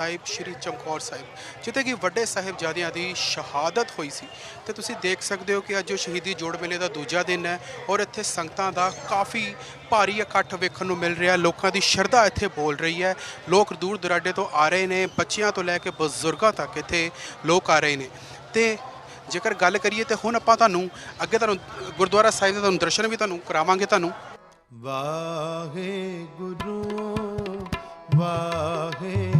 ਸਾਹਿਬ, ਸ਼੍ਰੀ ਚਮਕੌਰ ਸਾਹਿਬ। ਜਿੱਥੇ ਕਿ ਵੱਡੇ ਸਾਹਿਬਜ਼ਾਦਿਆਂ ਦੀ ਸ਼ਹਾਦਤ ਹੋਈ ਸੀ। ਤੇ ਤੁਸੀਂ ਦੇਖ ਸਕਦੇ ਹੋ ਕਿ ਅੱਜ ਉਹ ਸ਼ਹੀਦੀ ਜੋੜ ਮੇਲੇ ਦਾ ਦੂਜਾ ਦਿਨ ਹੈ ਔਰ ਇੱਥੇ ਸੰਗਤਾਂ ਦਾ ਕਾਫੀ ਭਾਰੀ ਇਕੱਠ ਵੇਖਣ ਨੂੰ ਮਿਲ ਰਿਹਾ। ਲੋਕਾਂ ਦੀ ਸ਼ਰਧਾ ਇੱਥੇ ਬੋਲ ਰਹੀ ਹੈ। ਲੋਕ ਦੂਰ ਦੁਰਾਡੇ ਤੋਂ ਆ ਰਹੇ ਨੇ। ਬੱਚਿਆਂ ਤੋਂ ਲੈ ਕੇ ਬਜ਼ੁਰਗਾਂ ਤੱਕ ਇੱਥੇ ਲੋਕ ਆ ਰਹੇ ਨੇ। ਤੇ ਜੇਕਰ ਗੱਲ ਕਰੀਏ ਤੇ ਹੁਣ ਆਪਾਂ ਤੁਹਾਨੂੰ ਅੱਗੇ ਤੁਹਾਨੂੰ ਗੁਰਦੁਆਰਾ ਸਾਹਿਬ ਦੇ ਤੁਹਾਨੂੰ ਦਰਸ਼ਨ ਵੀ ਤੁਹਾਨੂੰ ਕਰਾਵਾਂਗੇ ਤੁਹਾਨੂੰ। ਵਾਹਿਗੁਰੂ ਵਾਹਿਗੁਰੂ।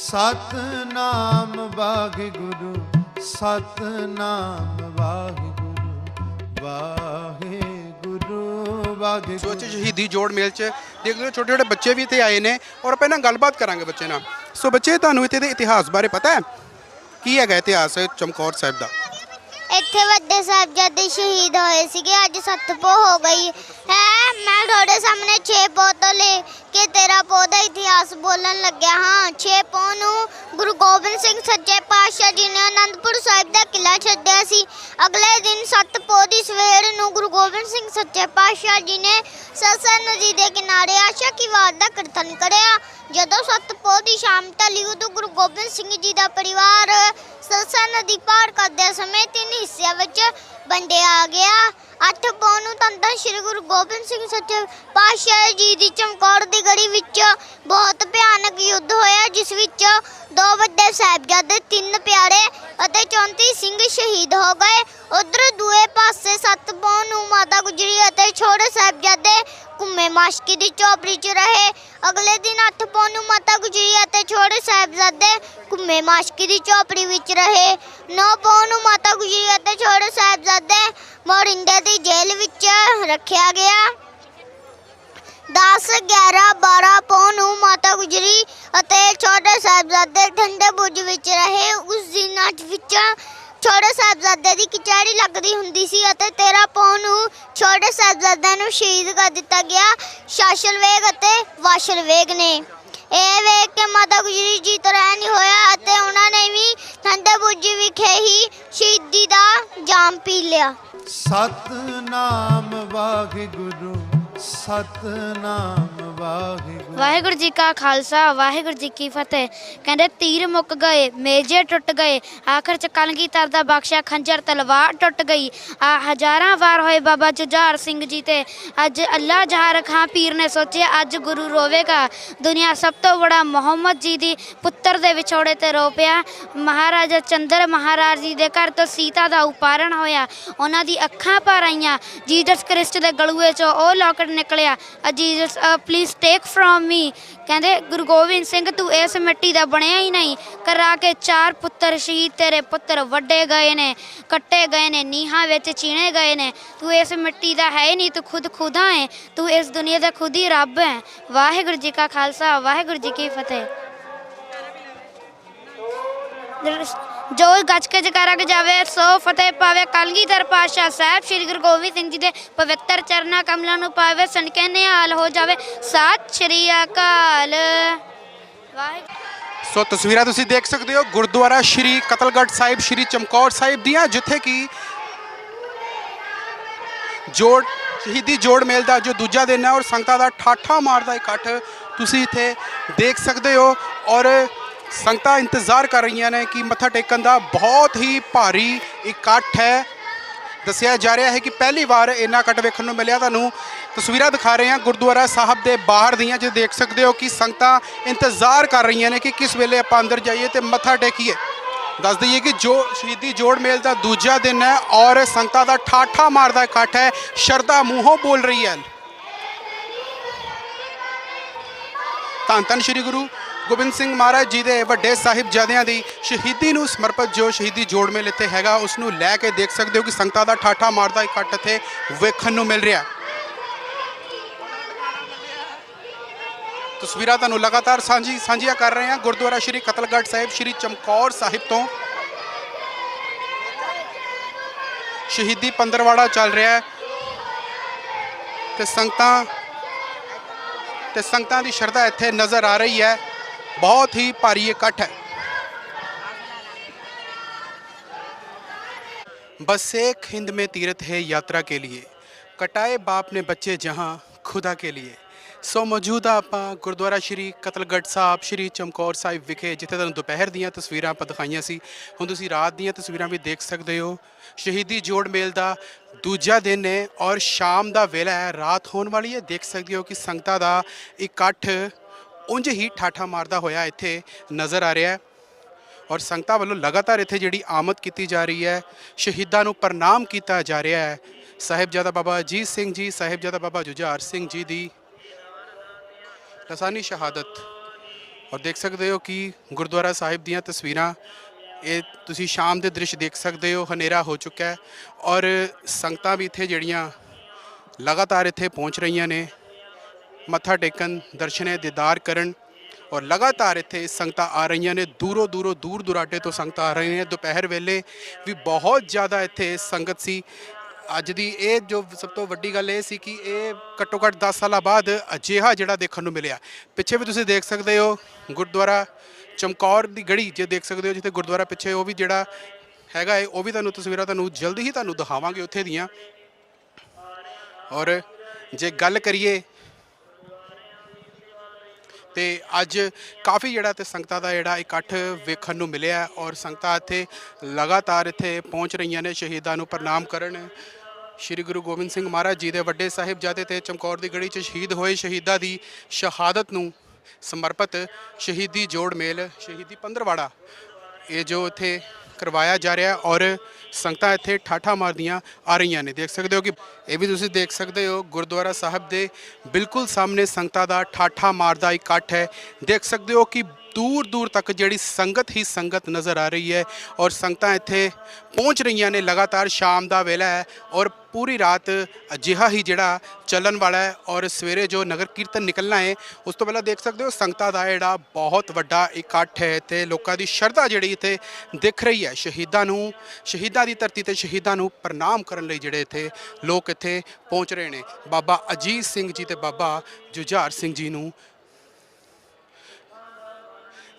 ਸਤਨਾਮ ਵਾਹਿਗੁਰੂ ਸਤਨਾਮ ਵਾਹਿਗੁਰੂ ਵਾਹਿਗੁਰੂ ਵਾਹਿਗੁਰੂ। ਸੋਚ ਸ਼ਹੀਦੀ ਜੋੜ ਮੇਲ 'ਚ ਦੇਖ ਲਓ, ਛੋਟੇ ਛੋਟੇ ਬੱਚੇ ਵੀ ਇੱਥੇ ਆਏ ਨੇ ਔਰ ਆਪਾਂ ਇਹਨਾਂ ਗੱਲਬਾਤ ਕਰਾਂਗੇ ਬੱਚੇ ਨਾਲ। ਸੋ ਬੱਚੇ, ਤੁਹਾਨੂੰ ਇੱਥੇ ਦੇ ਇਤਿਹਾਸ ਬਾਰੇ ਪਤਾ ਹੈ? ਕੀ ਹੈਗਾ ਇਤਿਹਾਸ ਚਮਕੌਰ ਸਾਹਿਬ ਦਾ? ਇੱਥੇ ਵੱਡੇ ਸਾਹਿਬਜ਼ਾਦੇ ਸ਼ਹੀਦ ਹੋਏ ਸੀਗੇ, ਅੱਜ ਸਤਪੋ ਹੋ ਗਈ। ਹੈ, ਮੈਂ ਤੁਹਾਡੇ ਸਾਹਮਣੇ 6 ਪੋਹ ਤੋਂ ਲੈ ਕੇ ਤੇਰਾ ਪੋਹ ਦਾ ਇਤਿਹਾਸ ਬੋਲਣ ਲੱਗਿਆ ਹਾਂ। 6 ਪੋਹ ਨੂੰ ਗੁਰੂ ਗੋਬਿੰਦ ਸਿੰਘ ਸੱਚੇ ਪਾਤਸ਼ਾਹ ਜੀ ਨੇ ਅਨੰਦਪੁਰ ਸਾਹਿਬ ਦਾ ਕਿਲਾ ਛੱਡਿਆ ਸੀ। ਅਗਲੇ ਦਿਨ ਸਤਪੋ ਦੀ ਸਵੇਰ ਨੂੰ ਗੁਰੂ ਗੋਬਿੰਦ ਸਿੰਘ ਸੱਚੇ ਪਾਤਸ਼ਾਹ ਜੀ ਨੇ ਸਰਸਾ ਨਦੀ ਦੇ ਕਿਨਾਰੇ ਆਸ਼ਾ ਕੀ ਵਾਰ ਦਾ ਕੀਰਤਨ ਕਰਿਆ। ਜਦੋਂ ਸਤਪੋ ਦੀ ਸ਼ਾਮ ਢਲੀ ਉਦੋਂ ਗੁਰੂ ਗੋਬਿੰਦ ਸਿੰਘ ਜੀ ਦਾ ਪਰਿਵਾਰ ਸਰਸਾ ਨਦੀ ਪਾਰ ਕਰਦੇ ਸਮੇਂ ਤਿੰਨ ਹਿੱਸਿਆਂ ਵਿੱਚ ਵੰਡਿਆ ਗਿਆ ਅੱਠ ਪੌਣ ਨੂੰ ਤਾਂ ਸ੍ਰੀ ਗੁਰੂ ਗੋਬਿੰਦ ਸਿੰਘ ਸੱਚੇ ਪਾਤਸ਼ਾਹ ਜੀ ਦੀ ਚਮਕੌਰ ਦੀ ਗੜੀ ਵਿੱਚ ਬਹੁਤ ਭਿਆਨਕ ਯੁੱਧ ਹੋਇਆ, ਜਿਸ ਵਿੱਚ ਦੋ ਵੱਡੇ ਸਾਹਿਬਜ਼ਾਦੇ, ਤਿੰਨ ਪਿਆਰੇ ਅਤੇ 34 ਸਿੰਘ ਸ਼ਹੀਦ ਹੋ ਗਏ। ਉਧਰ ਦੂਏ ਪਾਸੇ ਸੱਤ ਪੌਣ ਨੂੰ ਮਾਤਾ ਗੁਜਰੀ ਅਤੇ ਛੋਟੇ ਸਾਹਿਬਜ਼ਾਦੇ ਘੁੰਮੇ, ਮਾਸ਼ਕੀ ਦੀ ਚੌਪੜੀ 'ਚ ਰਹੇ। ਅਗਲੇ ਦਿਨ ਅੱਠ ਪੌਣ ਨੂੰ ਮਾਤਾ ਗੁਜਰੀ ਅਤੇ ਛੋਟੇ ਸਾਹਿਬਜ਼ਾਦੇ ਘੁੰਮੇ, ਮਾਸ਼ਕੀ ਦੀ ਚੌਪੜੀ ਵਿੱਚ ਰਹੇ। ਨੌ ਪੌਣ ਨੂੰ ਮਾਤਾ ਗੁਜਰੀ ਅਤੇ ਛੋਟੇ ਸਾਹਿਬਜ਼ਾਦੇ ਮੋਰਿੰਡੇ ਦੀ ਜੇਲ੍ਹ ਵਿੱਚ ਰੱਖਿਆ ਗਿਆ। 10 11 12 ਪੌਣ ਨੂੰ ਮਾਤਾ ਗੁਜਰੀ ਅਤੇ ਛੋਟੇ ਸਾਹਿਬਜ਼ਾਦੇ ਠੰਡੇ ਬੁਰਜ ਵਿੱਚ ਰਹੇ। ਉਸ ਦਿਨਾਂ ਵਿੱਚ ਛੋਟੇ ਸਾਹਿਬਜ਼ਾਦੇ ਦੀ ਕਚਹਿਰੀ ਲੱਗਦੀ ਹੁੰਦੀ ਸੀ ਅਤੇ 13 ਪੌਣ ਨੂੰ ਛੋਟੇ ਸਾਹਿਬਜ਼ਾਦਿਆਂ ਨੂੰ ਸ਼ਹੀਦ ਕਰ ਦਿੱਤਾ ਗਿਆ। ਸ਼ਾਸਨ ਵੇਗ ਅਤੇ ਵਾਸ਼ਲ ਵੇਗ ਨੇ। ਇਹ ਵੇਖ ਕੇ ਮਾਤਾ ਗੁਜਰੀ ਜੀ ਤੋਂ ਰਹਿ ਨਹੀਂ ਹੋਇਆ ਅਤੇ ਉਹਨਾਂ ਨੇ ਵੀ ਠੰਡੇ ਬੁਰਜ ਵਿਖੇ ਹੀ ਸ਼ਹੀਦੀ ਦਾ ਜਾਮ ਪੀ ਲਿਆ। ਸਤਨਾਮ ਵਾਹਿਗੁਰੂ ਸਤਨਾਮ ਵਾਹਿਗੁਰੂ। ਵਾਹਿਗੁਰੂ ਜੀ ਕਾ ਖਾਲਸਾ, ਵਾਹਿਗੁਰੂ ਜੀ ਕੀ ਫਤਿਹ। ਕਹਿੰਦੇ ਤੀਰ ਮੁੱਕ ਗਏ, ਮੇਜੇ ਟੁੱਟ ਗਏ। ਆਖਰ ਚ ਕਲਗੀ ਤਰ ਦਾ ਬਖਸ਼ਿਆ ਖੰਜਰ ਤਲਵਾਰ ਟੁੱਟ ਗਈ। ਆ ਹਜ਼ਾਰਾਂ ਵਾਰ ਹੋਏ ਬਾਬਾ ਜੁਝਾਰ ਸਿੰਘ ਜੀ ਤੇ। ਅੱਜ ਅੱਲਾ ਜਹਾਰ ਖਾਂ ਪੀਰ ਨੇ ਸੋਚਿਆ, ਅੱਜ ਗੁਰੂ ਰੋਵੇਗਾ। ਦੁਨੀਆ ਸਭ ਤੋਂ ਬੜਾ ਮੁਹੰਮਦ ਜੀ ਦੀ ਪੁੱਤਰ ਦੇ ਵਿਛੋੜੇ ਤੇ ਰੋ ਪਿਆ। ਮਹਾਰਾਜਾ ਚੰਦਰ ਮਹਾਰਾਜ ਜੀ ਦੇ ਘਰ ਤੋਂ ਸੀਤਾ ਦਾ ਉਪਾਰਨ ਹੋਇਆ। ਉਹਨਾਂ ਦੀ ਅੱਖਾਂ ਭਰ ਆਈਆਂ। ਜੀਸਸ ਕ੍ਰਿਸਟ ਦੇ ਗਲੂਏ ਚੋਂ ਉਹ ਲੋਕਟ ਨਿਕਲਿਆ। Jesus please take from me ਕਹਿੰਦੇ, ਗੁਰੂ ਗੋਬਿੰਦ ਸਿੰਘ, ਤੂੰ ਇਸ ਮਿੱਟੀ ਦਾ ਬਣਿਆ ਹੀ ਨਹੀਂ। ਕਰਾ ਕੇ ਚਾਰ ਪੁੱਤਰ ਸ਼ਹੀਦ ਤੇਰੇ ਪੁੱਤਰ ਵੱਡੇ ਗਏ ਨੇ, ਕੱਟੇ ਗਏ ਨੇ, ਨੀਹਾਂ ਵਿੱਚ ਚੀਣੇ ਗਏ ਨੇ। ਤੂੰ ਇਸ ਮਿੱਟੀ ਦਾ ਹੈ ਹੀ ਨਹੀਂ, ਤੂੰ ਖੁਦ ਖੁਦਾ ਹੈ ਤੂੰ ਇਸ ਦੁਨੀਆ ਦਾ ਖੁਦ ਹੀ ਰੱਬ ਹੈ ਵਾਹਿਗੁਰੂ ਜੀ ਕਾ ਖਾਲਸਾ, ਵਾਹਿਗੁਰੂ ਜੀ ਕੀ ਫਤਿਹ। ਜੋ ਗੱਜ ਕੇ ਜਕਾਰਾ ਕੇ ਸੋ ਫਤਿਹ ਪਾਵੇ ਕਲਗੀਧਰ ਪਾਤਸ਼ਾਹ ਸਾਹਿਬ, ਸ੍ਰੀ ਗੁਰੂ ਗੋਬਿੰਦ ਸਿੰਘ ਜੀ ਦੇ ਪਵਿੱਤਰ ਚਰਨਾਂ ਕਮਲਾਂ ਨੂੰ ਪਾਵੇ ਸਨਕੇ ਨਿਹਾਲ ਹੋ ਜਾਵੇ। ਸਤਿ ਸ਼੍ਰੀ ਅਕਾਲ। ਵਾਹਿਗੁਰੂ। ਸੋ ਤਸਵੀਰਾਂ ਤੁਸੀਂ ਦੇਖ ਸਕਦੇ ਹੋ, ਗੁਰਦੁਆਰਾ ਸ਼੍ਰੀ ਕਤਲਗੜ੍ਹ ਸਾਹਿਬ, ਸ਼੍ਰੀ ਚਮਕੌਰ ਸਾਹਿਬ ਦੀਆਂ, ਜਿੱਥੇ ਕਿ ਜੋੜ, ਸ਼ਹੀਦੀ ਜੋੜ ਮੇਲ ਦਾ ਜੋ ਦੂਜਾ ਦਿਨ ਹੈ ਔਰ ਸੰਗਤਾਂ ਦਾ ਠਾਠਾ ਮਾਰਦਾ ਇਕੱਠ ਤੁਸੀਂ ਇੱਥੇ ਦੇਖ ਸਕਦੇ ਹੋ ਔਰ ਸੰਗਤਾਂ ਇੰਤਜ਼ਾਰ ਕਰ ਰਹੀਆਂ ਨੇ ਕਿ ਮੱਥਾ ਟੇਕਣ ਦਾ ਬਹੁਤ ਹੀ ਭਾਰੀ ਇਕੱਠ ਹੈ। ਦੱਸਿਆ ਜਾ ਰਿਹਾ ਹੈ ਕਿ ਪਹਿਲੀ ਵਾਰ ਇੰਨਾ ਇਕੱਠ ਵੇਖਣ ਨੂੰ ਮਿਲਿਆ। ਤੁਹਾਨੂੰ ਤਸਵੀਰਾਂ ਦਿਖਾ ਰਹੇ ਹਾਂ। ਗੁਰਦੁਆਰਾ ਸਾਹਿਬ ਦੇ ਬਾਹਰ ਦੀਆਂ, ਜੇ ਦੇਖ ਸਕਦੇ ਹੋ ਕਿ ਸੰਗਤਾਂ ਇੰਤਜ਼ਾਰ ਕਰ ਰਹੀਆਂ ਨੇ ਕਿ ਕਿਸ ਵੇਲੇ ਆਪਾਂ ਅੰਦਰ ਜਾਈਏ ਤੇ ਮੱਥਾ ਟੇਕੀਏ। ਦੱਸ ਦਈਏ ਕਿ ਜੋ ਸ਼ਹੀਦੀ ਜੋੜ ਮੇਲ ਦਾ ਦੂਜਾ ਦਿਨ ਹੈ ਔਰ ਸੰਗਤਾਂ ਦਾ ਠਾਠਾ ਮਾਰਦਾ ਇਕੱਠ ਹੈ। ਸ਼ਰਧਾ ਮੂੰਹੋਂ ਬੋਲ ਰਹੀ ਹੈ। ਧੰਨ ਧੰਨ ਸ਼੍ਰੀ ਗੁਰੂ। ਗੋਬਿੰਦ ਸਿੰਘ ਮਹਾਰਾਜ ਜੀ ਦੇ ਵੱਡੇ ਸਾਹਿਬਜ਼ਾਦਿਆਂ ਦੀ ਸ਼ਹੀਦੀ ਨੂੰ ਸਮਰਪਿਤ ਜੋ ਸ਼ਹੀਦੀ ਜੋੜ ਮੇਲ ਇੱਥੇ ਹੈਗਾ, ਉਸ ਨੂੰ ਲੈ ਕੇ ਦੇਖ ਸਕਦੇ ਹੋ ਕਿ ਸੰਗਤਾਂ ਦਾ ਠਾਠਾ ਮਾਰਦਾ ਇਕੱਠ ਇੱਥੇ ਵੇਖਣ ਨੂੰ ਮਿਲ ਰਿਹਾ। ਤਸਵੀਰਾਂ ਤੁਹਾਨੂੰ ਲਗਾਤਾਰ ਸਾਂਝੀ ਸਾਂਝੀਆਂ ਕਰ ਰਹੇ ਹਾਂ। ਗੁਰਦੁਆਰਾ ਸ਼੍ਰੀ ਕਤਲਗੜ੍ਹ ਸਾਹਿਬ, ਸ਼੍ਰੀ ਚਮਕੌਰ ਸਾਹਿਬ ਤੋਂ। ਸ਼ਹੀਦੀ ਪੰਦਰਵਾੜਾ ਚੱਲ ਰਿਹਾ ਹੈ ਤੇ ਸੰਗਤਾਂ ਤੇ ਸੰਗਤਾਂ ਦੀ ਸ਼ਰਧਾ ਇੱਥੇ ਨਜ਼ਰ ਆ ਰਹੀ ਹੈ। ਬਹੁਤ ਹੀ ਭਾਰੀ ਇਕੱਠ ਹੈ बस एक हिंद में तीर्थ है यात्रा के लिए कटाए बाप ने बच्चे जहां खुदा के लिए ਸੋ ਮੌਜੂਦਾ ਆਪਾਂ ਗੁਰਦੁਆਰਾ ਸ਼੍ਰੀ ਕਤਲਗੜ੍ਹ ਸਾਹਿਬ ਸ਼੍ਰੀ ਚਮਕੌਰ ਸਾਹਿਬ ਵਿਖੇ ਜਿੱਥੇ ਤੁਹਾਨੂੰ ਦੁਪਹਿਰ ਦੀਆਂ ਤਸਵੀਰਾਂ ਆਪਾਂ ਦਿਖਾਈਆਂ ਸੀ ਹੁਣ ਤੁਸੀਂ ਰਾਤ ਦੀਆਂ ਤਸਵੀਰਾਂ ਵੀ ਦੇਖ ਸਕਦੇ ਹੋ ਸ਼ਹੀਦੀ ਜੋੜ ਮੇਲ ਦਾ ਦੂਜਾ ਦਿਨ ਹੈ ਔਰ ਸ਼ਾਮ ਦਾ ਵੇਲਾ ਹੈ ਰਾਤ ਹੋਣ ਵਾਲੀ ਹੈ ਦੇਖ ਸਕਦੇ ਹੋ ਕਿ ਸੰਗਤਾਂ ਦਾ ਇਕੱਠ ਉਂਝ ਹੀ ਠਾਠਾ ਮਾਰਦਾ ਹੋਇਆ ਇੱਥੇ ਨਜ਼ਰ ਆ ਰਿਹਾ ਹੈ। ਔਰ ਸੰਗਤਾਂ ਵੱਲੋਂ ਲਗਾਤਾਰ ਇੱਥੇ ਜਿਹੜੀ ਆਮਦ ਕੀਤੀ ਜਾ ਰਹੀ ਹੈ, ਸ਼ਹੀਦਾਂ ਨੂੰ ਪ੍ਰਣਾਮ ਕੀਤਾ ਜਾ ਰਿਹਾ ਹੈ। ਸਾਹਿਬਜ਼ਾਦਾ ਬਾਬਾ ਅਜੀਤ ਸਿੰਘ ਜੀ, ਸਾਹਿਬਜ਼ਾਦਾ ਬਾਬਾ ਜੁਝਾਰ ਸਿੰਘ ਜੀ ਦੀ ਲਸਾਨੀ ਸ਼ਹਾਦਤ। ਔਰ ਦੇਖ ਸਕਦੇ ਹੋ ਕਿ ਗੁਰਦੁਆਰਾ ਸਾਹਿਬ ਦੀਆਂ ਤਸਵੀਰਾਂ, ਇਹ ਤੁਸੀਂ ਸ਼ਾਮ ਦੇ ਦ੍ਰਿਸ਼ ਦੇਖ ਸਕਦੇ ਹੋ, ਹਨੇਰਾ ਹੋ ਚੁੱਕਾ ਹੈ। ਔਰ ਸੰਗਤਾਂ ਵੀ ਇੱਥੇ ਜਿਹੜੀਆਂ ਲਗਾਤਾਰ ਇੱਥੇ ਪਹੁੰਚ ਰਹੀਆਂ ਨੇ। ਮੱਥਾ ਟੇਕਣ, ਦਰਸ਼ਨੇ ਦੀਦਾਰ ਕਰਨ ਔਰ ਲਗਾਤਾਰ ਇੱਥੇ ਸੰਗਤਾਂ ਆ ਰਹੀਆਂ ਨੇ, ਦੂਰੋਂ ਦੂਰੋਂ ਦੂਰ ਦੁਰਾਡੇ ਤੋਂ ਸੰਗਤਾਂ ਆ ਰਹੀਆਂ ਨੇ। ਦੁਪਹਿਰ ਵੇਲੇ ਵੀ ਬਹੁਤ ਜ਼ਿਆਦਾ ਇੱਥੇ ਸੰਗਤ ਸੀ। ਅੱਜ ਦੀ ਇਹ ਜੋ ਸਭ ਤੋਂ ਵੱਡੀ ਗੱਲ ਇਹ ਸੀ ਕਿ ਇਹ ਘੱਟੋ ਘੱਟ 10 ਸਾਲਾਂ ਬਾਅਦ ਅਜਿਹਾ ਜਿਹੜਾ ਦੇਖਣ ਨੂੰ ਮਿਲਿਆ। ਪਿੱਛੇ ਵੀ ਤੁਸੀਂ ਦੇਖ ਸਕਦੇ ਹੋ, ਗੁਰਦੁਆਰਾ ਚਮਕੌਰ ਦੀ ਗੜੀ, ਜੇ ਦੇਖ ਸਕਦੇ ਹੋ ਜਿੱਥੇ ਗੁਰਦੁਆਰਾ ਪਿੱਛੇ ਉਹ ਵੀ ਜਿਹੜਾ ਹੈਗਾ ਹੈ ਉਹ ਵੀ ਤੁਹਾਨੂੰ ਤਸਵੀਰਾਂ ਤੁਹਾਨੂੰ ਜਲਦੀ ਹੀ ਤੁਹਾਨੂੰ ਦਿਖਾਵਾਂਗੇ ਉੱਥੇ ਦੀਆਂ। ਔਰ ਜੇ ਗੱਲ ਕਰੀਏ ਤੇ ਅੱਜ ਕਾਫੀ ਜਿਹੜਾ ਤੇ ਸੰਗਤਾਂ ਦਾ ਜਿਹੜਾ ਇਕੱਠ ਵੇਖਣ ਨੂੰ ਮਿਲਿਆ ਔਰ ਸੰਗਤਾਂ ਇੱਥੇ ਲਗਾਤਾਰ ਇੱਥੇ ਪਹੁੰਚ ਰਹੀਆਂ ਨੇ ਸ਼ਹੀਦਾਂ ਨੂੰ ਪ੍ਰਣਾਮ ਕਰਨ। ਸ਼੍ਰੀ ਗੁਰੂ ਗੋਬਿੰਦ ਸਿੰਘ ਮਹਾਰਾਜ ਜੀ ਦੇ ਵੱਡੇ ਸਾਹਿਬਜ਼ਾਦੇ ਤੇ ਚਮਕੌਰ ਦੀ ਗੜੀ 'ਚ ਸ਼ਹੀਦ ਹੋਏ ਸ਼ਹੀਦਾਂ ਦੀ ਸ਼ਹਾਦਤ ਨੂੰ ਸਮਰਪਿਤ ਸ਼ਹੀਦੀ ਜੋੜ ਮੇਲ, ਸ਼ਹੀਦੀ ਪੰਦਰਵਾੜਾ, ਇਹ ਜੋ ਇੱਥੇ ਕਰਵਾਇਆ ਜਾ ਰਿਹਾ ਔਰ ਸੰਗਤਾਂ ਇੱਥੇ ਠਾਠਾ ਮਾਰਦੀਆਂ ਆ ਰਹੀਆਂ ਨੇ। ਦੇਖ ਸਕਦੇ ਹੋ ਕਿ ਇਹ ਵੀ ਤੁਸੀਂ ਦੇਖ ਸਕਦੇ ਹੋ, ਗੁਰਦੁਆਰਾ ਸਾਹਿਬ ਦੇ ਬਿਲਕੁਲ ਸਾਹਮਣੇ ਸੰਗਤਾਂ ਦਾ ਠਾਠਾ ਮਾਰਦਾ ਇਕੱਠ ਹੈ। ਦੇਖ ਸਕਦੇ ਹੋ ਕਿ ਦੂਰ ਦੂਰ ਤੱਕ ਜਿਹੜੀ ਸੰਗਤ ਹੀ ਸੰਗਤ ਨਜ਼ਰ ਆ ਰਹੀ ਹੈ ਔਰ ਸੰਗਤਾਂ ਇੱਥੇ ਪਹੁੰਚ ਰਹੀਆਂ ਨੇ ਲਗਾਤਾਰ ਸ਼ਾਮ ਦਾ ਵੇਲਾ ਹੈ ਔਰ ਪੂਰੀ ਰਾਤ ਅਜਿਹਾ ਹੀ ਜਿਹੜਾ ਚੱਲਣ ਵਾਲਾ ਹੈ ਔਰ ਸਵੇਰੇ ਜੋ ਨਗਰ ਕੀਰਤਨ ਨਿਕਲਣਾ ਹੈ ਉਸ ਤੋਂ ਪਹਿਲਾਂ ਦੇਖ ਸਕਦੇ ਹੋ ਸੰਗਤਾਂ ਦਾ ਜਿਹੜਾ ਬਹੁਤ ਵੱਡਾ ਇਕੱਠ ਹੈ ਤੇ ਲੋਕਾਂ ਦੀ ਸ਼ਰਧਾ ਜਿਹੜੀ ਇੱਥੇ ਦਿਖ ਰਹੀ ਹੈ ਸ਼ਹੀਦਾਂ ਨੂੰ ਸ਼ਹੀਦਾਂ ਦੀ ਧਰਤੀ ਤੇ ਸ਼ਹੀਦਾਂ ਨੂੰ ਪ੍ਰਣਾਮ ਕਰਨ ਲਈ ਜਿਹੜੇ ਇੱਥੇ ਲੋਕ ਇੱਥੇ ਪਹੁੰਚ ਰਹੇ ਨੇ ਬਾਬਾ ਅਜੀਤ ਸਿੰਘ ਜੀ ਤੇ ਬਾਬਾ ਜੁਝਾਰ ਸਿੰਘ ਜੀ ਨੂੰ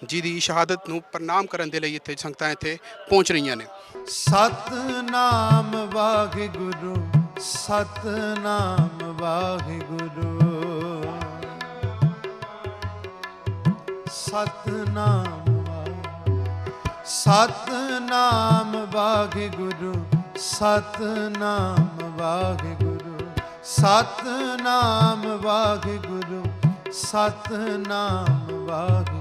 ਜੀ ਦੀ ਸ਼ਹਾਦਤ ਨੂੰ ਪ੍ਰਣਾਮ ਕਰਨ ਦੇ ਲਈ ਇੱਥੇ ਸੰਗਤਾਂ ਇੱਥੇ ਪਹੁੰਚ ਰਹੀਆਂ ਨੇ। ਸਤਨਾਮ ਵਾਹਿਗੁਰੂ ਸਤਨਾਮ ਵਾਹਿਗੁਰੂ। ਸਤਨਾਮ ਵਾਹਿ- ਸਤਨਾਮ ਵਾਹਿਗੁਰੂ ਸਤਨਾਮ ਵਾਹਿਗੁਰੂ। ਸਤਨਾਮ ਵਾਹਿਗੁਰੂ ਸਤਨਾਮ ਵਾਹਿਗੁਰੂ।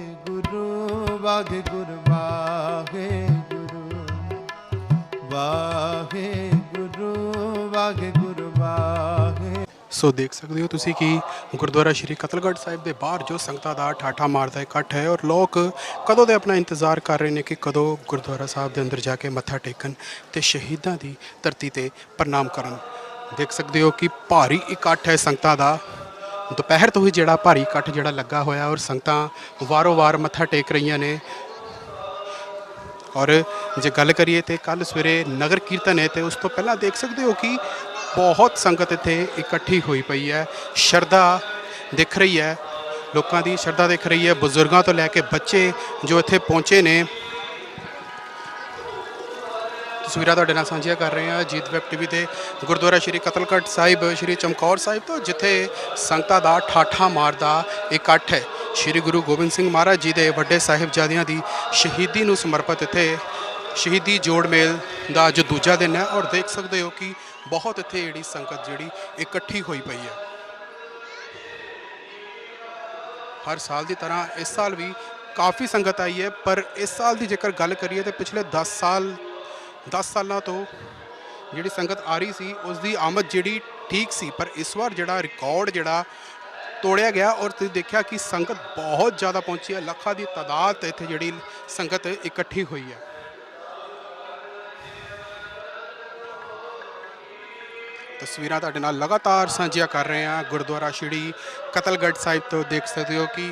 ਵਾਹਿਗੁਰੂ ਵਾਹਿਗੁਰੂ ਵਾਹਿਗੁਰੂ ਵਾਹਿਗੁਰੂ ਵਾਹਿ ਸੋ ਦੇਖ ਸਕਦੇ ਹੋ ਤੁਸੀਂ ਕਿ ਗੁਰਦੁਆਰਾ ਸ਼੍ਰੀ ਕਤਲਗੜ੍ਹ ਸਾਹਿਬ ਦੇ ਬਾਹਰ ਜੋ ਸੰਗਤਾਂ ਦਾ ਠਾਠਾ ਮਾਰਦਾ ਇਕੱਠ ਹੈ ਔਰ ਲੋਕ ਕਦੋਂ ਦੇ ਆਪਣਾ ਇੰਤਜ਼ਾਰ ਕਰ ਰਹੇ ਨੇ ਕਿ ਕਦੋਂ ਗੁਰਦੁਆਰਾ ਸਾਹਿਬ ਦੇ ਅੰਦਰ ਜਾ ਕੇ ਮੱਥਾ ਟੇਕਣ ਤੇ ਸ਼ਹੀਦਾਂ ਦੀ ਧਰਤੀ ਤੇ ਪ੍ਰਣਾਮ ਕਰਨ। ਦੇਖ ਸਕਦੇ ਹੋ ਕਿ ਭਾਰੀ ਇਕੱਠ ਹੈ ਸੰਗਤਾਂ ਦਾ। ਦੁਪਹਿਰ ਤੋਂ ਹੀ ਜਿਹੜਾ ਭਾਰੀ ਇਕੱਠ ਜਿਹੜਾ ਲੱਗਾ ਹੋਇਆ ਔਰ ਸੰਗਤਾਂ ਵਾਰੋ-ਵਾਰ ਮੱਥਾ ਟੇਕ ਰਹੀਆਂ ਨੇ। ਔਰ ਜੇ ਗੱਲ ਕਰੀਏ ਤੇ ਕੱਲ ਸਵੇਰੇ ਨਗਰ ਕੀਰਤਨ ਹੈ ਤੇ ਉਸ ਤੋਂ ਪਹਿਲਾਂ ਦੇਖ ਸਕਦੇ ਹੋ ਕਿ ਬਹੁਤ ਸੰਗਤ ਇੱਥੇ ਇਕੱਠੀ ਹੋਈ ਪਈ ਹੈ। ਸ਼ਰਧਾ ਦਿਖ ਰਹੀ ਹੈ, ਲੋਕਾਂ ਦੀ ਸ਼ਰਧਾ ਦਿਖ ਰਹੀ ਹੈ, ਬਜ਼ੁਰਗਾਂ ਤੋਂ ਲੈ ਕੇ ਬੱਚੇ ਜੋ ਇੱਥੇ ਪਹੁੰਚੇ ਨੇ। ਤਸਵੀਰਾਂ ਤੁਹਾਡੇ ਨਾਲ ਸਾਂਝੀਆਂ ਕਰ ਰਹੇ ਹਾਂ ਜੀਤ ਵੈਬ ਟੀਵੀ ਤੇ ਗੁਰਦੁਆਰਾ ਸ਼੍ਰੀ ਕਤਲਕਟ ਸਾਹਿਬ, ਸ਼੍ਰੀ ਚਮਕੌਰ ਸਾਹਿਬ ਤੋਂ, ਜਿੱਥੇ ਸੰਗਤਾਂ ਦਾ ਠਾਠਾ ਮਾਰਦਾ ਇਕੱਠ ਹੈ। ਸ਼੍ਰੀ ਗੁਰੂ ਗੋਬਿੰਦ ਸਿੰਘ ਮਹਾਰਾਜ ਜੀ ਦੇ ਵੱਡੇ ਸਾਹਿਬਜ਼ਾਦਿਆਂ ਦੀ ਸ਼ਹੀਦੀ ਨੂੰ ਸਮਰਪਿਤ ਇੱਥੇ ਸ਼ਹੀਦੀ ਜੋੜ ਮੇਲ ਦਾ ਅੱਜ ਦੂਜਾ ਦਿਨ ਹੈ ਔਰ ਦੇਖ ਸਕਦੇ ਹੋ ਕਿ ਬਹੁਤ ਇੱਥੇ ਜਿਹੜੀ ਸੰਗਤ ਜਿਹੜੀ ਇਕੱਠੀ ਹੋਈ ਪਈ ਹੈ। ਹਰ ਸਾਲ ਦੀ ਤਰ੍ਹਾਂ ਇਸ ਸਾਲ ਵੀ ਕਾਫੀ ਸੰਗਤ ਆਈ ਹੈ, ਪਰ ਇਸ ਸਾਲ ਦੀ ਜੇਕਰ ਗੱਲ ਕਰੀਏ ਤਾਂ ਪਿਛਲੇ 10 ਸਾਲ 10 ਸਾਲਾਂ ਤੋਂ ਜਿਹੜੀ ਸੰਗਤ ਆ ਰਹੀ ਸੀ ਉਸ ਦੀ ਆਮਦ ਜਿਹੜੀ ਠੀਕ ਸੀ, ਪਰ ਇਸ ਵਾਰ ਜਿਹੜਾ ਰਿਕਾਰਡ ਜਿਹੜਾ ਤੋੜਿਆ ਗਿਆ ਔਰ ਤੁਸੀਂ ਦੇਖਿਆ ਕਿ ਸੰਗਤ ਬਹੁਤ ਜ਼ਿਆਦਾ ਪਹੁੰਚੀ ਹੈ, ਲੱਖਾਂ ਦੀ ਤਾਦਾਦ ਇੱਥੇ ਜਿਹੜੀ ਸੰਗਤ ਇਕੱਠੀ ਹੋਈ ਹੈ। ਤਸਵੀਰਾਂ ਤੁਹਾਡੇ ਨਾਲ ਲਗਾਤਾਰ ਸਾਂਝੀਆਂ ਕਰ ਰਹੇ ਹਾਂ। ਗੁਰਦੁਆਰਾ ਸ਼੍ਰੀ ਕਤਲਗੜ੍ਹ ਸਾਹਿਬ ਤੋਂ ਦੇਖ ਸਕਦੇ ਹੋ ਕਿ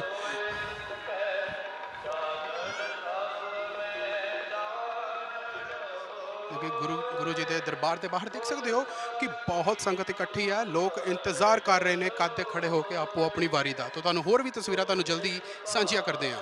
ਜੀ ਦੇ ਬਾਹਰ ਦੇਖ ਸਕਦੇ ਹੋ ਕਿ ਬਹੁਤ ਸੰਗਤ ਇਕੱਠੀ ਹੈ ਲੋਕ ਇੰਤਜ਼ਾਰ ਕਰ ਰਹੇ ਨੇ, ਕੱਦ ਤੇ ਖੜੇ ਹੋ ਕੇ ਆਪੋ ਆਪਣੀ ਵਾਰੀ ਦਾ। ਤਾਂ ਤੁਹਾਨੂੰ ਹੋਰ ਵੀ ਤਸਵੀਰਾਂ ਤੁਹਾਨੂੰ ਜਲਦੀ ਸਾਂਝੀਆਂ ਕਰਦੇ ਹਾਂ।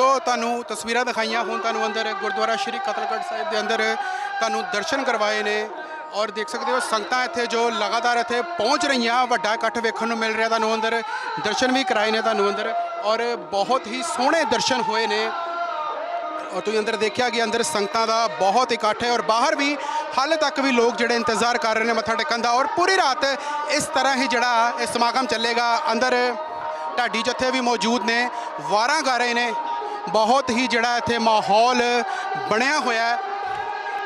ਸੋ ਤੁਹਾਨੂੰ ਤਸਵੀਰਾਂ ਦਿਖਾਈਆਂ, ਹੁਣ ਤੁਹਾਨੂੰ ਅੰਦਰ ਗੁਰਦੁਆਰਾ ਸ਼੍ਰੀ ਕਤਲਗੜ੍ਹ ਸਾਹਿਬ ਦੇ ਅੰਦਰ ਤੁਹਾਨੂੰ ਦਰਸ਼ਨ ਕਰਵਾਏ ਨੇ ਔਰ ਦੇਖ ਸਕਦੇ ਹੋ, ਸੰਗਤਾਂ ਇੱਥੇ ਜੋ ਲਗਾਤਾਰ ਇੱਥੇ ਪਹੁੰਚ ਰਹੀਆਂ, ਵੱਡਾ ਇਕੱਠ ਵੇਖਣ ਨੂੰ ਮਿਲ ਰਿਹਾ ਤੁਹਾਨੂੰ ਅੰਦਰ, ਦਰਸ਼ਨ ਵੀ ਕਰਾਏ ਨੇ ਤੁਹਾਨੂੰ ਅੰਦਰ ਔਰ ਬਹੁਤ ਹੀ ਸੋਹਣੇ ਦਰਸ਼ਨ ਹੋਏ ਨੇ। ਔਰ ਤੁਸੀਂ ਅੰਦਰ ਦੇਖਿਆ ਕਿ ਅੰਦਰ ਸੰਗਤਾਂ ਦਾ ਬਹੁਤ ਇਕੱਠ ਹੈ ਔਰ ਬਾਹਰ ਵੀ ਹਾਲੇ ਤੱਕ ਵੀ ਲੋਕ ਜਿਹੜੇ ਇੰਤਜ਼ਾਰ ਕਰ ਰਹੇ ਨੇ ਮੱਥਾ ਟੇਕਣ ਦਾ ਔਰ ਪੂਰੀ ਰਾਤ ਇਸ ਤਰ੍ਹਾਂ ਹੀ ਜਿਹੜਾ ਇਹ ਸਮਾਗਮ ਚੱਲੇਗਾ। ਅੰਦਰ ਢਾਡੀ ਜੱਥੇ ਵੀ ਮੌਜੂਦ ਨੇ, ਵਾਰਾਂ ਗਾ ਰਹੇ ਨੇ। ਬਹੁਤ ਹੀ ਜਿਹੜਾ ਇੱਥੇ ਮਾਹੌਲ ਬਣਿਆ ਹੋਇਆ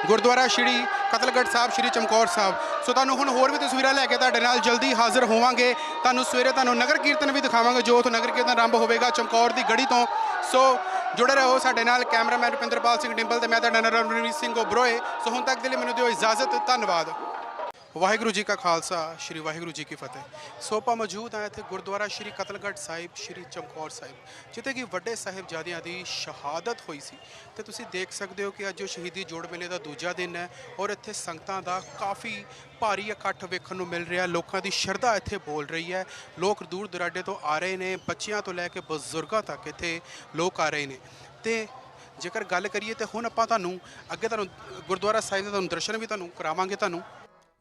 ਗੁਰਦੁਆਰਾ ਸ਼੍ਰੀ ਕਤਲਗੜ੍ਹ ਸਾਹਿਬ, ਸ਼੍ਰੀ ਚਮਕੌਰ ਸਾਹਿਬ। ਸੋ ਤੁਹਾਨੂੰ ਹੁਣ ਹੋਰ ਵੀ ਤਸਵੀਰਾਂ ਲੈ ਕੇ ਤੁਹਾਡੇ ਨਾਲ ਜਲਦੀ ਹਾਜ਼ਰ ਹੋਵਾਂਗੇ। ਤੁਹਾਨੂੰ ਸਵੇਰੇ ਤੁਹਾਨੂੰ ਨਗਰ ਕੀਰਤਨ ਵੀ ਦਿਖਾਵਾਂਗੇ, ਜੋ ਉੱਥੋਂ ਨਗਰ ਕੀਰਤਨ ਆਰੰਭ ਹੋਵੇਗਾ ਚਮਕੌਰ ਦੀ ਗੜੀ ਤੋਂ। ਸੋ ਜੁੜੇ ਰਹੋ ਸਾਡੇ ਨਾਲ ਕੈਮਰਾਮੈਨ ਰੁਪਿੰਦਰਪਾਲ ਸਿੰਘ ਡਿੰਪਲ ਤੇ ਮੈਂ ਤੁਹਾਡਾ ਨਾਲ ਸਿੰਘ ਓਬਰੋਏ। ਸੋ ਹੁਣ ਤੱਕ ਦੇ ਲਈ ਮੈਨੂੰ ਦਿਓ ਇਜਾਜ਼ਤ, ਧੰਨਵਾਦ। ਵਾਹਿਗੁਰੂ ਜੀ ਕਾ ਖਾਲਸਾ, ਸ਼੍ਰੀ ਵਾਹਿਗੁਰੂ ਜੀ ਕੀ ਫਤਿਹ। ਸੋ ਆਪਾਂ ਮੌਜੂਦ ਹਾਂ ਇੱਥੇ ਗੁਰਦੁਆਰਾ ਸ਼੍ਰੀ ਕਤਲਗੜ੍ਹ ਸਾਹਿਬ, ਸ਼੍ਰੀ ਚਮਕੌਰ ਸਾਹਿਬ, ਜਿੱਥੇ ਕਿ ਵੱਡੇ ਸਾਹਿਬਜ਼ਾਦਿਆਂ ਦੀ ਸ਼ਹਾਦਤ ਹੋਈ ਸੀ। ਤੇ ਤੁਸੀਂ ਦੇਖ ਸਕਦੇ ਹੋ ਕਿ ਅੱਜ ਉਹ ਸ਼ਹੀਦੀ ਜੋੜ ਮੇਲੇ ਦਾ ਦੂਜਾ ਦਿਨ ਹੈ ਔਰ ਇੱਥੇ ਸੰਗਤਾਂ ਦਾ ਕਾਫੀ ਭਾਰੀ ਇਕੱਠ ਵੇਖਣ ਨੂੰ ਮਿਲ ਰਿਹਾ। ਲੋਕਾਂ ਦੀ ਸ਼ਰਧਾ ਇੱਥੇ ਬੋਲ ਰਹੀ ਹੈ। ਲੋਕ ਦੂਰ ਦੁਰਾਡੇ ਤੋਂ ਆ ਰਹੇ ਨੇ, ਬੱਚਿਆਂ ਤੋਂ ਲੈ ਕੇ ਬਜ਼ੁਰਗਾਂ ਤੱਕ ਇੱਥੇ ਲੋਕ ਆ ਰਹੇ ਨੇ। ਤੇ ਜੇਕਰ ਗੱਲ ਕਰੀਏ ਤੇ ਹੁਣ ਆਪਾਂ ਤੁਹਾਨੂੰ ਅੱਗੇ ਤੁਹਾਨੂੰ ਗੁਰਦੁਆਰਾ ਸਾਹਿਬ ਦੇ ਤੁਹਾਨੂੰ ਦਰਸ਼ਨ ਵੀ ਤੁਹਾਨੂੰ ਕਰਾਵਾਂਗੇ ਤੁਹਾਨੂੰ।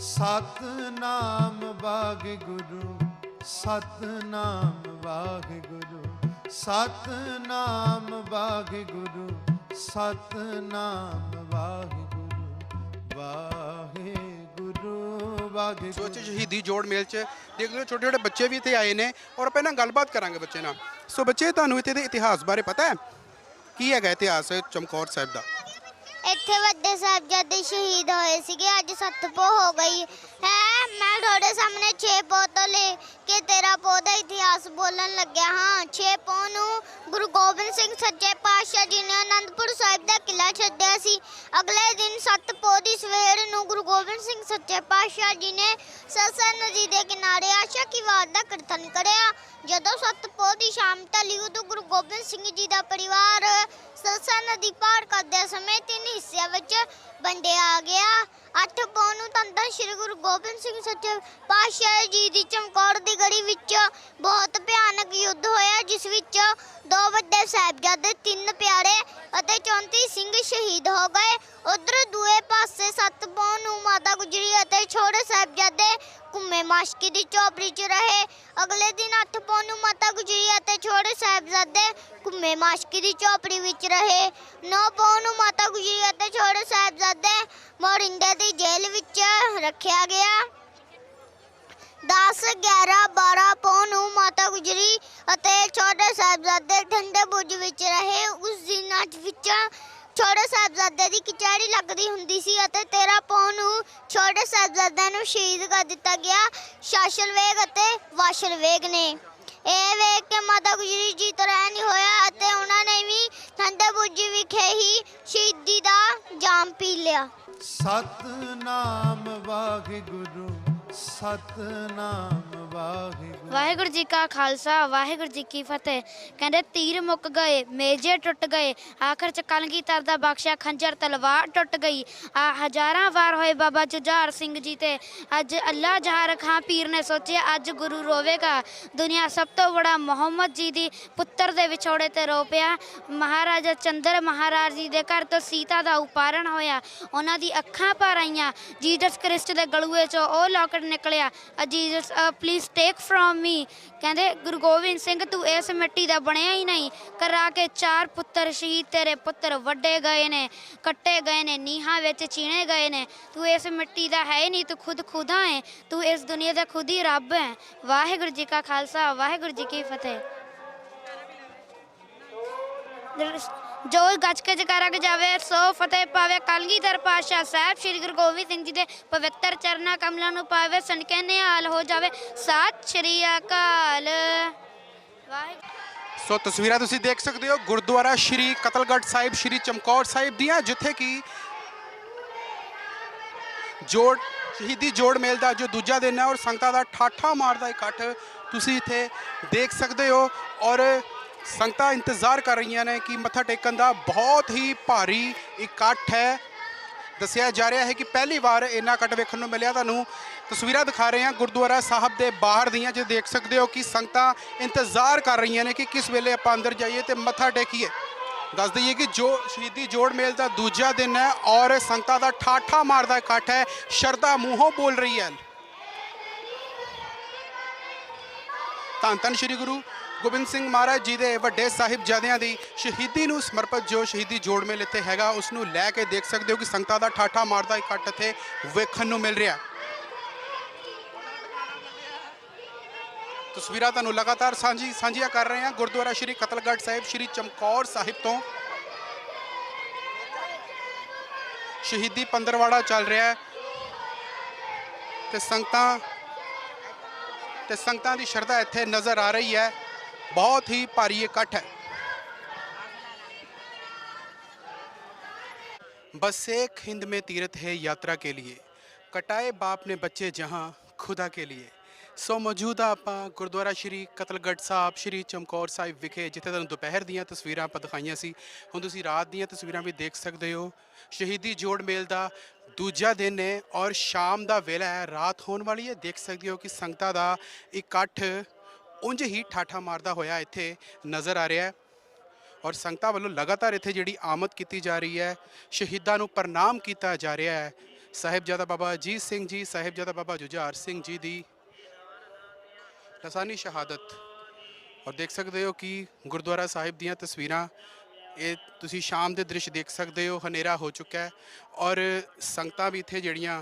ਸਤਨਾਮ ਵਾਹਿਗੁਰੂ ਸਤਨਾਮ ਵਾਹਿਗੁਰੂ ਸਤਨਾਮ ਵਾਹਿਗੁਰੂ ਸਤਨਾਮ ਵਾਹਿਗੁਰੂ ਵਾਹਿਗੁਰੂ ਵਾਹਿਗੁਰੂ। ਸੋ ਚ ਸ਼ਹੀਦੀ ਜੋੜ ਮੇਲ ਚ ਦੇਖ ਲਓ ਛੋਟੇ ਛੋਟੇ ਬੱਚੇ ਵੀ ਇੱਥੇ ਆਏ ਨੇ ਔਰ ਆਪਾਂ ਇਹਨਾਂ ਗੱਲਬਾਤ ਕਰਾਂਗੇ ਬੱਚੇ ਨਾਲ। ਸੋ ਬੱਚੇ, ਤੁਹਾਨੂੰ ਇੱਥੇ ਦੇ ਇਤਿਹਾਸ ਬਾਰੇ ਪਤਾ ਹੈ? ਕੀ ਹੈਗਾ ਇਤਿਹਾਸ ਚਮਕੌਰ ਸਾਹਿਬ ਦਾ? ਇੱਥੇ ਵੱਡੇ ਸਾਹਿਬਜ਼ਾਦੇ ਸ਼ਹੀਦ ਹੋਏ ਸੀਗੇ ਅੱਜ ਸਤਪੋ ਹੋ ਗਈ। ਹੈ? ਮੈਂ ਤੁਹਾਡੇ ਸਾਹਮਣੇ 6 ਪੋ ਲੈ ਕੇ ਤੇਰਾ ਪੋ ਇਤਿਹਾਸ ਬੋਲਣ ਲੱਗਿਆ ਹਾਂ। 6 ਪੋ ਨੂੰ ਗੁਰੂ ਗੋਬਿੰਦ ਸਿੰਘ ਸੱਚੇ ਪਾਤਸ਼ਾਹ ਜੀ ਨੇ ਅਨੰਦਪੁਰ ਸਾਹਿਬ ਦਾ ਕਿਲਾ ਛੱਡਿਆ ਸੀ। ਅਗਲੇ ਦਿਨ ਸੱਤ ਪੋ ਦੀ ਸਵੇਰ ਨੂੰ ਗੁਰੂ ਗੋਬਿੰਦ ਸਿੰਘ ਸੱਚੇ ਪਾਤਸ਼ਾਹ ਜੀ ਨੇ ਸਰਸਾ ਨਦੀ ਦੇ ਕਿਨਾਰੇ ਆਸ਼ਾ ਕੀ ਵਾਰ ਦਾ ਕੀਰਤਨ ਕਰਿਆ। ਜਦੋਂ ਸੱਤ ਪੋ ਦੀ ਸ਼ਾਮ ਢਲੀ ਉਦੋਂ ਗੁਰੂ ਗੋਬਿੰਦ ਸਿੰਘ ਜੀ ਦਾ ਪਰਿਵਾਰ ਸਰਸਾ ਨਦੀ ਪਾਰ ਕਰਦੇ ਸਮੇਂ ਤਿੰਨ ਹਿੱਸਿਆਂ ਵਿੱਚ ਵੰਡਿਆ ਗਿਆ। ਅੱਠ ਪੌ ਨੂੰ ਤਾਂ ਸ੍ਰੀ ਗੁਰੂ ਗੋਬਿੰਦ ਸਿੰਘ ਸੱਚੇ ਪਾਤਸ਼ਾਹ ਜੀ ਦੀ ਚਮਕੌਰ ਦੀ ਗੜੀ ਵਿੱਚ ਬਹੁਤ ਭਿਆਨਕ ਯੁੱਧ ਹੋਇਆ, ਜਿਸ ਵਿੱਚ ਦੋ ਵੱਡੇ ਸਾਹਿਬਜ਼ਾਦੇ, ਤਿੰਨ ਪਿਆਰੇ ਅਤੇ 34 ਸਿੰਘ ਸ਼ਹੀਦ ਹੋ ਗਏ। ਉਧਰ ਦੂਏ ਪਾਸੇ ਸੱਤ ਪੌ ਨੂੰ ਮਾਤਾ ਗੁਜਰੀ ਅਤੇ ਛੋਟੇ ਸਾਹਿਬਜ਼ਾਦੇ ਘੁੰਮੇ ਮਾਸ਼ਕੀ ਦੀ ਚੌਪੜੀ 'ਚ ਰਹੇ। ਅਗਲੇ ਦਿਨ ਅੱਠ ਪੌ ਨੂੰ ਮਾਤਾ ਗੁਜਰੀ ਅਤੇ ਛੋਟੇ ਸਾਹਿਬਜ਼ਾਦੇ ਘੁੰਮੇ ਮਾਸ਼ਕੀ ਦੀ ਚੌਪੜੀ ਵਿੱਚ ਰਹੇ। ਨੌ ਪੌ ਨੂੰ ਮਾਤਾ ਗੁਜਰੀ ਅਤੇ ਛੋਟੇ ਸਾਹਿਬਜ਼ਾਦੇ ਮੋਰਿੰਡੇ ਦੀ ਜੇਲ੍ਹ ਵਿੱਚ ਰੱਖਿਆ ਗਿਆ। 10 11 12 ਪੌ ਨੂੰ ਮਾਤਾ ਗੁਜਰੀ ਅਤੇ ਛੋਟੇ ਸਾਹਿਬਜ਼ਾਦੇ ਠੰਡੇ ਬੁਰਜ ਵਿੱਚ ਰਹੇ। ਉਸ ਦਿਨਾਂ ਵਿੱਚ ਛੋਟੇ ਸਾਹਿਬਜ਼ਾਦੇ ਦੀ ਕਚਹਿਰੀ ਲੱਗਦੀ ਹੁੰਦੀ ਸੀ ਅਤੇ 13 ਪੌ ਨੂੰ ਛੋਟੇ ਸਾਹਿਬਜ਼ਾਦਿਆਂ ਨੂੰ ਸ਼ਹੀਦ ਕਰ ਦਿੱਤਾ ਗਿਆ। ਸ਼ਾਸਲ ਅਤੇ ਵਾਸ਼ਲ ਨੇ। ਇਹ ਵੇਖ ਕੇ ਮਾਤਾ ਗੁਜਰੀ ਜੀ ਤੋਂ ਨਹੀਂ ਹੋਇਆ ਅਤੇ ਉਹਨਾਂ ਨੇ ਵੀ ਠੰਡੇ ਵਿਖੇ ਹੀ ਸ਼ਹੀਦੀ ਦਾ ਜਾਮ ਪੀ ਲਿਆ। ਸਤਨਾਮ ਵਾਹਿਗੁਰੂ ਸਤਨਾਮ ਵਾਹਿਗੁਰੂ। ਵਾਹਿਗੁਰੂ ਜੀ ਕਾ ਖਾਲਸਾ, ਵਾਹਿਗੁਰੂ ਜੀ ਕੀ ਫਤਿਹ। ਕਹਿੰਦੇ ਤੀਰ ਮੁੱਕ ਗਏ, ਮੇਜੇ ਟੁੱਟ ਗਏ। ਆਖਰ ਚ ਕਲਗੀ ਤਰ ਦਾ ਬਖਸ਼ਿਆ ਖੰਜਰ ਤਲਵਾਰ ਟੁੱਟ ਗਈ। ਆ ਹਜ਼ਾਰਾਂ ਵਾਰ ਹੋਏ ਬਾਬਾ ਜੁਝਾਰ ਸਿੰਘ ਜੀ ਤੇ। ਅੱਜ ਅੱਲਾ ਜਹਾਰ ਖਾਂ ਪੀਰ ਨੇ ਸੋਚਿਆ, ਅੱਜ ਗੁਰੂ ਰੋਵੇਗਾ। ਦੁਨੀਆ ਸਭ ਤੋਂ ਬੜਾ ਮੁਹੰਮਦ ਜੀ ਦੀ ਪੁੱਤਰ ਦੇ ਵਿਛੋੜੇ ਤੇ ਰੋ ਪਿਆ। ਮਹਾਰਾਜਾ ਚੰਦਰ ਮਹਾਰਾਜ ਜੀ ਦੇ ਘਰ ਤੋਂ ਸੀਤਾ ਦਾ ਉਪਾਰਨ ਹੋਇਆ। ਉਹਨਾਂ ਦੀ ਅੱਖਾਂ ਭਰ ਆਈਆਂ। ਜੀਸਸ ਕ੍ਰਿਸਟ ਦੇ ਗਲੂਏ ਚੋਂ ਉਹ ਲੋਕਟ ਨਿਕਲਿਆ। ਅ, Jesus please please take from me ਕਹਿੰਦੇ, ਗੁਰੂ ਗੋਬਿੰਦ ਸਿੰਘ, ਤੂੰ ਇਸ ਮਿੱਟੀ ਦਾ ਬਣਿਆ ਹੀ ਨਹੀਂ। ਕਰਾ ਕੇ ਚਾਰ ਪੁੱਤਰ ਸ਼ਹੀਦ ਤੇਰੇ ਪੁੱਤਰ ਵੱਡੇ ਗਏ ਨੇ, ਕੱਟੇ ਗਏ ਨੇ, ਨੀਹਾਂ ਵਿੱਚ ਚੀਣੇ ਗਏ ਨੇ। ਤੂੰ ਇਸ ਮਿੱਟੀ ਦਾ ਹੈ ਹੀ ਨਹੀਂ, ਤੂੰ ਖੁਦ ਖੁਦਾ ਹੈ। ਤੂੰ ਇਸ ਦੁਨੀਆ ਦਾ ਖੁਦ ਹੀ ਰੱਬ ਹੈ। ਵਾਹਿਗੁਰੂ ਜੀ ਕਾ ਖਾਲਸਾ, ਵਾਹਿਗੁਰੂ ਜੀ ਕੀ ਫਤਿਹ। ਜੋ ਗੱਜ ਕੇ ਜਕਾਰਾ ਜਾਵੇ ਸੋ ਫਤਿਹ ਪਾਵੇ। ਕਲਗੀਧਰ ਪਾਸ਼ਾ ਸਾਹਿਬ, ਸ੍ਰੀ ਗੁਰੂ ਗੋਬਿੰਦ ਸਿੰਘ ਜੀ ਦੇ ਪਵਿੱਤਰ ਚਰਨਾਂ ਕਮਲਾਂ ਨੂੰ ਪਾਵੇ, ਸਨਕੇ ਨਿਹਾਲ ਹੋ ਜਾਵੇ। ਸਤਿ ਸ਼੍ਰੀ ਅਕਾਲ। ਵਾਹਿਗੁਰੂ। ਸੋ ਤਸਵੀਰਾਂ ਤੁਸੀਂ ਦੇਖ ਸਕਦੇ ਹੋ, ਗੁਰਦੁਆਰਾ ਸ਼੍ਰੀ ਕਤਲਗੜ੍ਹ ਸਾਹਿਬ, ਸ਼੍ਰੀ ਚਮਕੌਰ ਸਾਹਿਬ ਦੀਆਂ, ਜਿੱਥੇ ਕਿ ਜੋੜ, ਸ਼ਹੀਦੀ ਜੋੜ ਮੇਲ ਦਾ ਜੋ ਦੂਜਾ ਦਿਨ ਹੈ ਔਰ ਸੰਗਤਾਂ ਦਾ ਠਾਠਾ ਮਾਰਦਾ ਇਕੱਠ। ਤੁਸੀਂ ਇੱਥੇ ਦੇਖ ਸਕਦੇ ਹੋ ਔਰ ਸੰਗਤਾਂ ਇੰਤਜ਼ਾਰ ਕਰ ਰਹੀਆਂ ਨੇ ਕਿ ਮੱਥਾ ਟੇਕਣ ਦਾ ਬਹੁਤ ਹੀ ਭਾਰੀ ਇਕੱਠ ਹੈ। ਦੱਸਿਆ ਜਾ ਰਿਹਾ ਹੈ ਕਿ ਪਹਿਲੀ ਵਾਰ ਇੰਨਾ ਇਕੱਠ ਵੇਖਣ ਨੂੰ ਮਿਲਿਆ। ਤੁਹਾਨੂੰ ਤਸਵੀਰਾਂ ਦਿਖਾ ਰਹੇ ਹਾਂ ਗੁਰਦੁਆਰਾ ਸਾਹਿਬ ਦੇ ਬਾਹਰ ਦੀਆਂ। ਜੇ ਦੇਖ ਸਕਦੇ ਹੋ ਕਿ ਸੰਗਤਾਂ ਇੰਤਜ਼ਾਰ ਕਰ ਰਹੀਆਂ ਨੇ ਕਿ ਕਿਸ ਵੇਲੇ ਆਪਾਂ ਅੰਦਰ ਜਾਈਏ ਤੇ ਮੱਥਾ ਟੇਕੀਏ। ਦੱਸ ਦਈਏ ਕਿ ਜੋ ਸ਼ਹੀਦੀ ਜੋੜ ਮੇਲ ਦਾ ਦੂਜਾ ਦਿਨ ਹੈ ਔਰ ਸੰਗਤਾਂ ਦਾ ਠਾਠਾ ਮਾਰਦਾ ਇਕੱਠ ਹੈ। ਸ਼ਰਧਾ ਮੂੰਹੋਂ ਬੋਲ ਰਹੀ ਹੈ। ਧੰਨ ਧੰਨ ਸ਼੍ਰੀ ਗੁਰੂ। ਗੋਬਿੰਦ ਸਿੰਘ ਮਹਾਰਾਜ ਜੀ ਦੇ ਵੱਡੇ ਸਾਹਿਬਜ਼ਾਦਿਆਂ ਦੀ ਸ਼ਹੀਦੀ ਨੂੰ ਸਮਰਪਿਤ ਜੋ ਸ਼ਹੀਦੀ ਜੋੜ ਮੇਲ ਇੱਥੇ ਹੈਗਾ, ਉਸ ਨੂੰ ਲੈ ਕੇ ਦੇਖ ਸਕਦੇ ਹੋ ਕਿ ਸੰਗਤਾਂ ਦਾ ਠਾਠਾ ਮਾਰਦਾ ਇਕੱਠ ਇੱਥੇ ਵੇਖਣ ਨੂੰ ਮਿਲ ਰਿਹਾ। ਤਸਵੀਰਾਂ ਤੁਹਾਨੂੰ ਲਗਾਤਾਰ ਸਾਂਝੀ, ਸਾਂਝੀਆਂ ਕਰ ਰਹੇ ਹਾਂ। ਗੁਰਦੁਆਰਾ ਸ਼੍ਰੀ ਕਤਲਗੜ੍ਹ ਸਾਹਿਬ, ਸ਼੍ਰੀ ਚਮਕੌਰ ਸਾਹਿਬ ਤੋਂ ਸ਼ਹੀਦੀ ਪੰਦਰਵਾੜਾ ਚੱਲ ਰਿਹਾ ਹੈ ਤੇ ਸੰਗਤਾਂ ਤੇ ਸੰਗਤਾਂ ਦੀ ਸ਼ਰਧਾ ਇੱਥੇ ਨਜ਼ਰ ਆ ਰਹੀ ਹੈ। ਬਹੁਤ ਹੀ ਭਾਰੀ ਇਕੱਠ ਹੈ बस एक हिंद में तीर्थ है यात्रा के लिए कटाए बाप ने बच्चे जहां खुदा के लिए ਸੋ ਮੌਜੂਦ ਆ ਆਪਾਂ ਗੁਰਦੁਆਰਾ ਸ਼੍ਰੀ ਕਤਲਗੜ੍ਹ ਸਾਹਿਬ ਸ਼੍ਰੀ ਚਮਕੌਰ ਸਾਹਿਬ ਵਿਖੇ ਜਿੱਥੇ ਤੁਹਾਨੂੰ ਦੁਪਹਿਰ ਦੀਆਂ ਤਸਵੀਰਾਂ ਆਪਾਂ ਦਿਖਾਈਆਂ ਸੀ ਹੁਣ ਤੁਸੀਂ ਰਾਤ ਦੀਆਂ ਤਸਵੀਰਾਂ ਵੀ ਦੇਖ ਸਕਦੇ ਹੋ ਸ਼ਹੀਦੀ ਜੋੜ ਮੇਲ ਦਾ ਦੂਜਾ ਦਿਨ ਹੈ ਔਰ ਸ਼ਾਮ ਦਾ ਵੇਲਾ ਹੈ ਰਾਤ ਹੋਣ ਵਾਲੀ ਹੈ ਦੇਖ ਸਕਦੇ ਹੋ ਕਿ ਸੰਗਤਾਂ ਦਾ ਇਕੱਠ ਉਂਝ ਹੀ ਠਾਠਾ ਮਾਰਦਾ ਹੋਇਆ ਇੱਥੇ ਨਜ਼ਰ ਆ ਰਿਹਾ ਹੈ। ਔਰ ਸੰਗਤਾਂ ਵੱਲੋਂ ਲਗਾਤਾਰ ਇੱਥੇ ਜਿਹੜੀ ਆਮਦ ਕੀਤੀ ਜਾ ਰਹੀ ਹੈ, ਸ਼ਹੀਦਾਂ ਨੂੰ ਪ੍ਰਣਾਮ ਕੀਤਾ ਜਾ ਰਿਹਾ ਹੈ। ਸਾਹਿਬਜ਼ਾਦਾ ਬਾਬਾ ਅਜੀਤ ਸਿੰਘ ਜੀ, ਸਾਹਿਬਜ਼ਾਦਾ ਬਾਬਾ ਜੁਝਾਰ ਸਿੰਘ ਜੀ ਦੀ ਲਸਾਨੀ ਸ਼ਹਾਦਤ। ਔਰ ਦੇਖ ਸਕਦੇ ਹੋ ਕਿ ਗੁਰਦੁਆਰਾ ਸਾਹਿਬ ਦੀਆਂ ਤਸਵੀਰਾਂ, ਇਹ ਤੁਸੀਂ ਸ਼ਾਮ ਦੇ ਦ੍ਰਿਸ਼ ਦੇਖ ਸਕਦੇ ਹੋ, ਹਨੇਰਾ ਹੋ ਚੁੱਕਾ ਹੈ। ਔਰ ਸੰਗਤਾਂ ਵੀ ਇੱਥੇ ਜਿਹੜੀਆਂ